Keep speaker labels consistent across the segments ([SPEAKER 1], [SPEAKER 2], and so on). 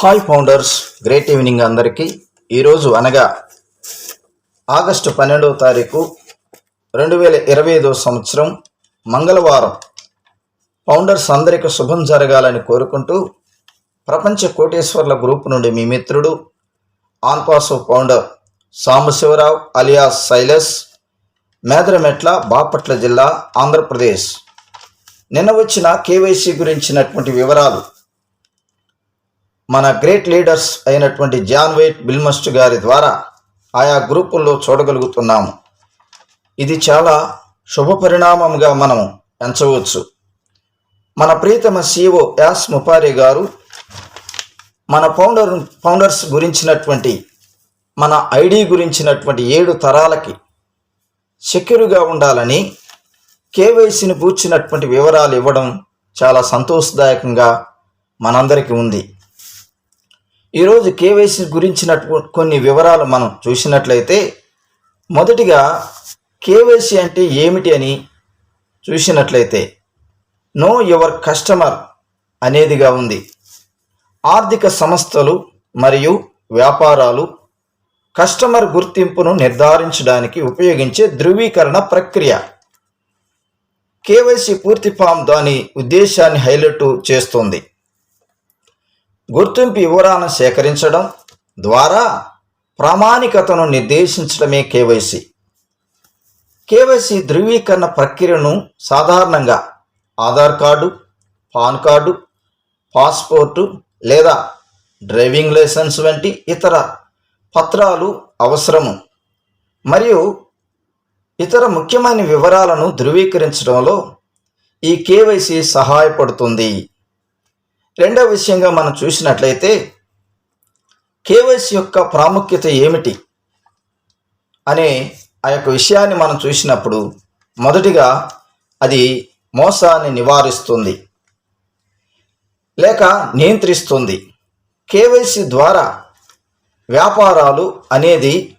[SPEAKER 1] Hi founders great evening అందరికీ. ఈరోజు అనగా ఆగస్టు పన్నెండవ తారీఖు రెండు వేల ఇరవై ఐదవ సంవత్సరం మంగళవారం. ఫౌండర్స్ అందరికీ శుభం జరగాలని కోరుకుంటూ ప్రపంచ కోటేశ్వర్ల గ్రూప్ నుండి మీ మిత్రుడు ఆన్పాస్ ఫౌండర్ సాంబశివరావు అలియాస్ శైలస్ మేదరమెట్ల బాపట్ల జిల్లా ఆంధ్రప్రదేశ్. నిన్న వచ్చిన కేవైసీ గురించినటువంటి వివరాలు మన గ్రేట్ లీడర్స్ అయినటువంటి జాన్ వెయిట్ బిల్మస్ట్ గారి ద్వారా ఆయా గ్రూపుల్లో చూడగలుగుతున్నాము ఇది చాలా శుభ పరిణామంగా మనం ఎంచవచ్చు. మన ప్రియతమ సిఓ యాస్ ముపారి గారు మన ఫౌండర్ ఫౌండర్స్ గురించినటువంటి మన ఐడి గురించినటువంటి ఏడు తరాలకి సెక్యూర్గా ఉండాలని కేవైసీని పూర్చినటువంటి వివరాలు ఇవ్వడం చాలా సంతోషదాయకంగా మనందరికీ ఉంది. ఈరోజు కేవైసీ గురించినటువంటి కొన్ని వివరాలు మనం చూసినట్లయితే మొదటిగా కేవైసీ అంటే ఏమిటి అని చూసినట్లయితే నో యువర్ కస్టమర్ అనేదిగా ఉంది. ఆర్థిక సంస్థలు మరియు వ్యాపారాలు కస్టమర్ గుర్తింపును నిర్ధారించడానికి ఉపయోగించే ధృవీకరణ ప్రక్రియ. కేవైసీ పూర్తి ఫామ్ దాని ఉద్దేశాన్ని హైలైట్ చేస్తుంది. గుర్తింపు వివరాలను సేకరించడం ద్వారా ప్రామాణికతను నిర్దేశించడమే కేవైసీ. కేవైసీ ధృవీకరణ ప్రక్రియను సాధారణంగా Aadhaar card PAN card passport లేదా డ్రైవింగ్ లైసెన్స్ వంటి ఇతర పత్రాలు అవసరము. మరియు ఇతర ముఖ్యమైన వివరాలను ధృవీకరించడంలో ఈ కేవైసీ సహాయపడుతుంది. రెండవ విషయంగా మనం చూసినట్లయితే కేవైసీ యొక్క ప్రాముఖ్యత ఏమిటి అనే ఆ యొక్క విషయాన్ని మనం చూసినప్పుడు మొదటిగా అది మోసాన్ని నివారిస్తుంది లేక నియంత్రిస్తుంది. కేవైసీ ద్వారా వ్యాపారాలు అనేది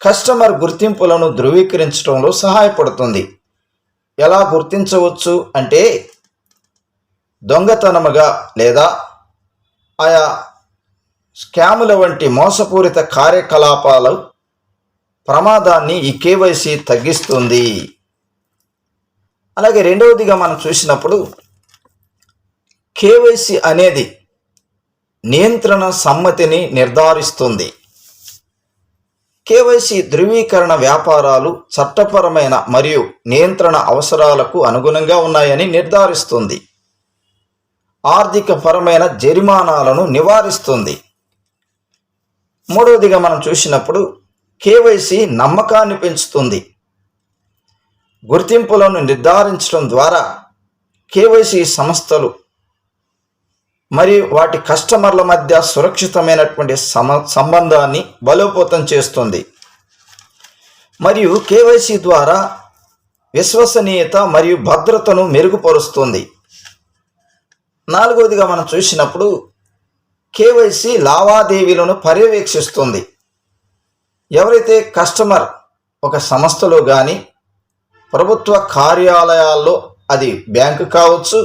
[SPEAKER 1] కస్టమర్ గుర్తింపులను ధృవీకరించడంలో సహాయపడుతుంది. ఎలా గుర్తించవచ్చు అంటే దొంగతనముగా లేదా ఆయా స్కాముల వంటి మోసపూరిత కార్యకలాపాలు ప్రమాదాన్ని ఈ కేవైసీ తగ్గిస్తుంది. అలాగే రెండవదిగా మనం చూసినప్పుడు కేవైసీ అనేది నియంత్రణ సమ్మతిని నిర్ధారిస్తుంది. కేవైసీ ధృవీకరణ వ్యాపారాలు చట్టపరమైన మరియు నియంత్రణ అవసరాలకు అనుగుణంగా ఉన్నాయని నిర్ధారిస్తుంది. ఆర్థికపరమైన జరిమానాలను నివారిస్తుంది. మూడవదిగా మనం చూసినప్పుడు కేవైసీ నమ్మకాన్ని పెంచుతుంది. గుర్తింపులను నిర్ధారించడం ద్వారా కేవైసీ సంస్థలు మరియు వాటి కస్టమర్ల మధ్య సురక్షితమైనటువంటి సమ సంబంధాన్ని బలోపేతం చేస్తుంది. మరియు కేవైసీ ద్వారా విశ్వసనీయత మరియు భద్రతను మెరుగుపరుస్తుంది. నాలుగవదిగా మనం చూసినప్పుడు కేవైసీ లావాదేవీలను పర్యవేక్షిస్తుంది. ఎవరైతే కస్టమర్ ఒక సంస్థలో కానీ ప్రభుత్వ కార్యాలయాల్లో అది బ్యాంకు కావచ్చు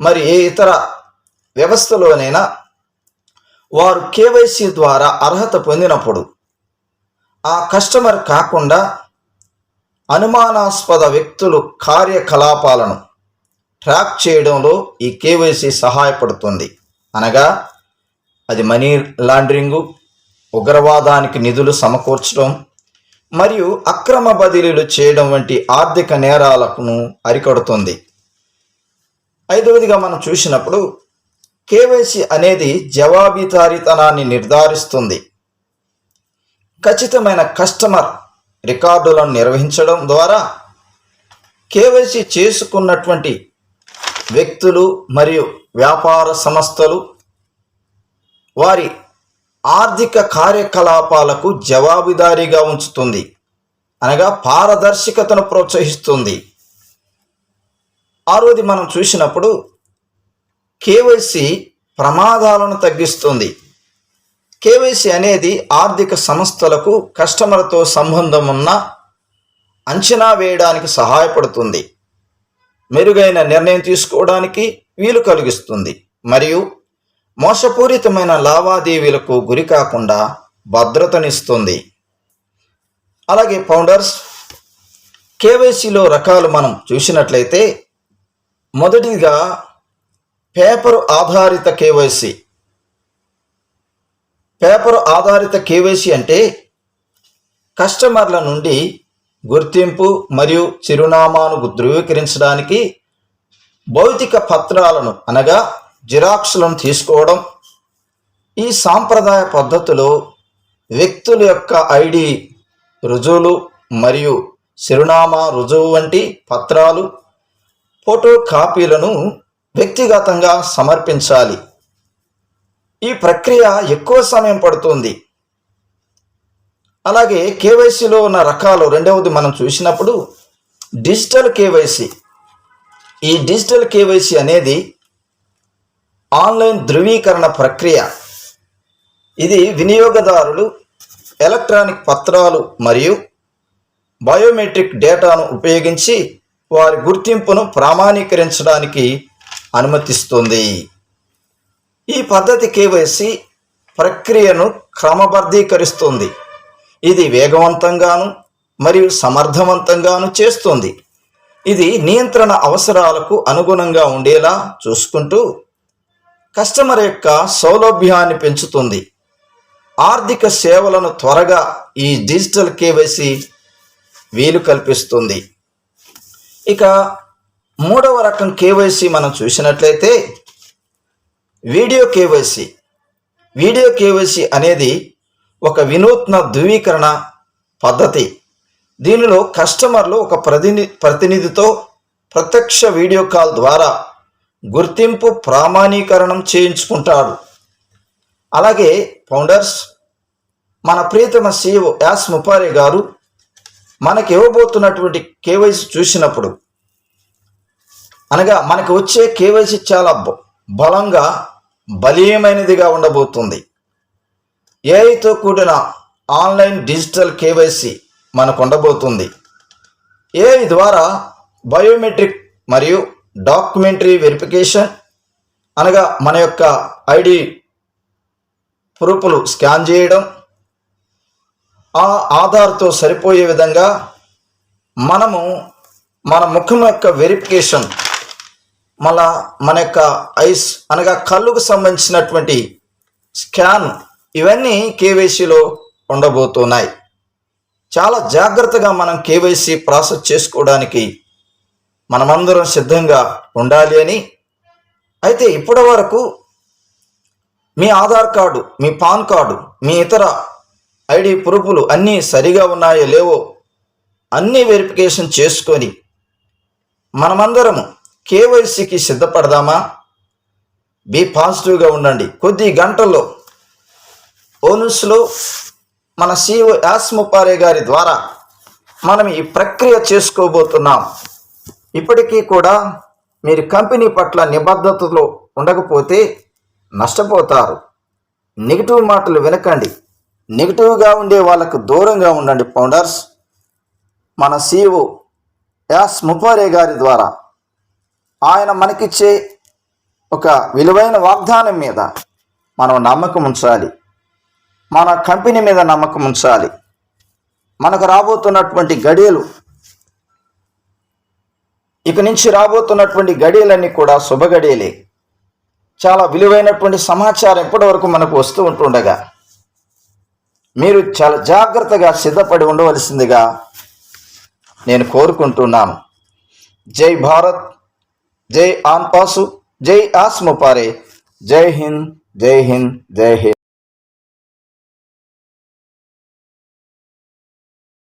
[SPEAKER 1] మరి ఏ ఇతర వ్యవస్థలోనైనా వారు కేవైసీ ద్వారా అర్హత పొందినప్పుడు ఆ కస్టమర్ కాకుండా అనుమానాస్పద వ్యక్తులు కార్యకలాపాలను ట్రాక్ చేయడంలో ఈ కేవైసీ సహాయపడుతుంది. అనగా అది మనీ లాండరింగు ఉగ్రవాదానికి నిధులు సమకూర్చడం మరియు అక్రమ బదిలీలు చేయడం వంటి ఆర్థిక నేరాలను అరికడుతుంది. ఐదవదిగా మనం చూసినప్పుడు కేవైసీ అనేది జవాబుదారీతనాన్ని నిర్ధారిస్తుంది. ఖచ్చితమైన కస్టమర్ రికార్డులను నిర్వహించడం ద్వారా కేవైసీ చేసుకున్నటువంటి వ్యక్తులు మరియు వ్యాపార సంస్థలు వారి ఆర్థిక కార్యకలాపాలకు జవాబుదారీగా ఉంచుతుంది. అనగా పారదర్శకతను ప్రోత్సహిస్తుంది. ఆరోది మనం చూసినప్పుడు కేవైసీ ప్రమాదాలను తగ్గిస్తుంది. కేవైసీ అనేది ఆర్థిక సంస్థలకు కస్టమర్తో సంబంధం ఉన్న అంచనా వేయడానికి సహాయపడుతుంది. మెరుగైన నిర్ణయం తీసుకోవడానికి వీలు కలిగిస్తుంది. మరియు మోసపూరితమైన లావాదేవీలకు గురి కాకుండా భద్రతనిస్తుంది. అలాగే ఫౌండర్స్ కేవైసీలో రకాలు మనం చూసినట్లయితే మొదటిగా పేపర్ ఆధారిత కేవైసీ. పేపర్ ఆధారిత కేవైసీ అంటే కస్టమర్ల నుండి గుర్తింపు మరియు చిరునామాను ధృవీకరించడానికి భౌతిక పత్రాలను అనగా జిరాక్స్లను తీసుకోవడం. ఈ సాంప్రదాయ పద్ధతిలో వ్యక్తుల యొక్క ఐడి రుజువులు మరియు చిరునామా రుజువు వంటి పత్రాలు ఫోటో కాపీలను వ్యక్తిగతంగా సమర్పించాలి. ఈ ప్రక్రియ ఎక్కువ సమయం పడుతుంది. అలాగే కేవైసీలో ఉన్న రకాలు రెండవది మనం చూసినప్పుడు డిజిటల్ కేవైసీ. ఈ డిజిటల్ కేవైసీ అనేది ఆన్లైన్ ధృవీకరణ ప్రక్రియ. ఇది వినియోగదారులు ఎలక్ట్రానిక్ పత్రాలు మరియు బయోమెట్రిక్ డేటాను ఉపయోగించి వారి గుర్తింపును ప్రామాణీకరించడానికి అనుమతిస్తుంది. ఈ పద్ధతి కేవైసీ ప్రక్రియను క్రమబద్ధీకరిస్తుంది. ఇది వేగవంతంగాను మరియు సమర్థవంతంగాను చేస్తుంది. ఇది నియంత్రణ అవసరాలకు అనుగుణంగా ఉండేలా చూసుకుంటూ కస్టమర్ యొక్క సౌలభ్యాన్ని పెంచుతుంది. ఆర్థిక సేవలను త్వరగా ఈ డిజిటల్ కేవైసీ వీలు కల్పిస్తుంది. ఇక మూడవ రకం కేవైసీ మనం చూసినట్లయితే వీడియో కేవైసీ. వీడియో కేవైసీ అనేది ఒక వినూత్న ధృవీకరణ పద్ధతి. దీనిలో కస్టమర్లు ఒక ప్రతిని ప్రతినిధితో ప్రత్యక్ష వీడియో కాల్ ద్వారా గుర్తింపు ప్రామాణీకరణం చేయించుకుంటాడు అలాగే ఫౌండర్స్ మన ప్రియతమ సీఈఓ యాస్ ముపారే గారు మనకి ఇవ్వబోతున్నటువంటి కేవైసీ చూసినప్పుడు అనగా మనకు వచ్చే కేవైసీ చాలా బలంగా బలీయమైనదిగా ఉండబోతుంది. ఏఐతో కూడిన ఆన్లైన్ డిజిటల్ కేవైసీ మనకు ఉండబోతుంది. ఏఐ ద్వారా బయోమెట్రిక్ మరియు డాక్యుమెంటరీ వెరిఫికేషన్ అనగా మన యొక్క ఐడి ప్రూఫ్లు స్కాన్ చేయడం ఆ ఆధార్తో సరిపోయే విధంగా మనము మన ముఖం యొక్క వెరిఫికేషన్ మళ్ళా మన యొక్క ఐస్ అనగా కళ్ళుకు సంబంధించినటువంటి స్కాన్ ఇవన్నీ కేవైసీలో ఉండబోతున్నాయి. చాలా జాగ్రత్తగా మనం కేవైసీ ప్రాసెస్ చేసుకోవడానికి మనమందరం సిద్ధంగా ఉండాలి అని. అయితే ఇప్పటి వరకు మీ ఆధార్ కార్డు మీ పాన్ కార్డు మీ ఇతర ఐడి ప్రూఫ్లు అన్నీ సరిగా ఉన్నాయో లేవో అన్నీ వెరిఫికేషన్ చేసుకొని మనమందరము కేవైసీకి సిద్ధపడదామా? బీ పాజిటివ్గా ఉండండి. కొద్ది గంటల్లో ఓనుస్లో మన సిఓ యాస్ముపారే గారి ద్వారా మనం ఈ ప్రక్రియ చేసుకోబోతున్నాం. ఇప్పటికీ కూడా మీరు కంపెనీ పట్ల నిబద్ధతలో ఉండకపోతే నష్టపోతారు. నెగిటివ్ మాటలు వినకండి. నెగిటివ్గా ఉండే వాళ్ళకు దూరంగా ఉండండి ఫౌండర్స్. మన సిఇఓ యాస్ ముపారే గారి ద్వారా ఆయన మనకిచ్చే ఒక విలువైన వాగ్దానం మీద మనం నమ్మకం ఉంచాలి. మన కంపెనీ మీద నమ్మకం ఉంచాలి. మనకు రాబోతున్నటువంటి గడియలు ఇక నుంచి రాబోతున్నటువంటి గడియలన్నీ కూడా శుభగడియలే. చాలా విలువైనటువంటి సమాచారం ఇప్పటివరకు మనకు వస్తూ ఉంటుండగా మీరు చాలా జాగ్రత్తగా సిద్ధపడి ఉండవలసిందిగా నేను కోరుకుంటున్నాను. జై భారత్ జై ఆన్పాసు జై ఆస్ముపారే జై హింద్ జై హింద్ జై హింద్.